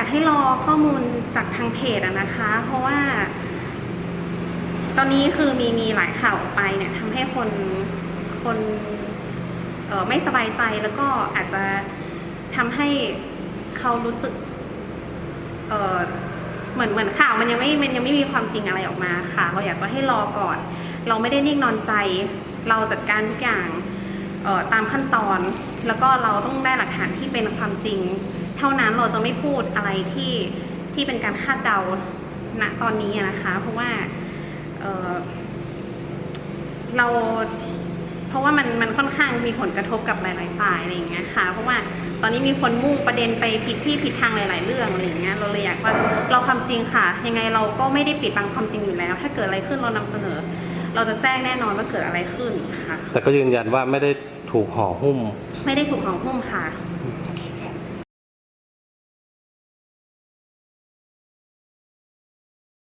อยากให้รอข้อมูลจากทางเพจอะนะคะ เพราะว่า ตอนนี้คือมีมีหลายข่าวออกไปเนี่ยทำให้คนคนไม่สบายใจแล้วก็อาจจะทำให้เขารู้สึกเเหมือนเหมือนข่าวมันยังไม่มันยังไม่มีความจริงอะไรออกมาค่ะ เราอยากจะให้รอก่อน เราไม่ได้นิ่งนอนใจ เราจัดการทุกอย่าง ตามขั้นตอน แล้วก็เราต้องได้หลักฐานที่เป็นความจริง เท่านั้นเราจะไม่พูดอะไรที่ที่เป็นการคาดเดาณตอนนี้นะคะ เพราะว่าเเราเพราะว่ามันมันค่อนข้างมีผลกระทบกับหลาย ๆ ฝ่ายอะไรอย่างเงี้ยค่ะ เพราะว่าตอนนี้มีคนมุ่งประเด็นไปผิดที่ผิดทางหลาย ๆ เรื่องอะไรอย่างเงี้ยเราเลยอยากว่าเราความจริงค่ะ ยังไงเราก็ไม่ได้ปิดบังความจริงอยู่แล้ว ถ้าเกิดอะไรขึ้นเรานำเสนอ เราจะแจ้งแน่นอนว่าเกิดอะไรขึ้นค่ะ แต่ก็ยืนยันว่าไม่ได้ถูกห่อหุ้ม ไม่ได้ถูกห่อหุ้มค่ะอ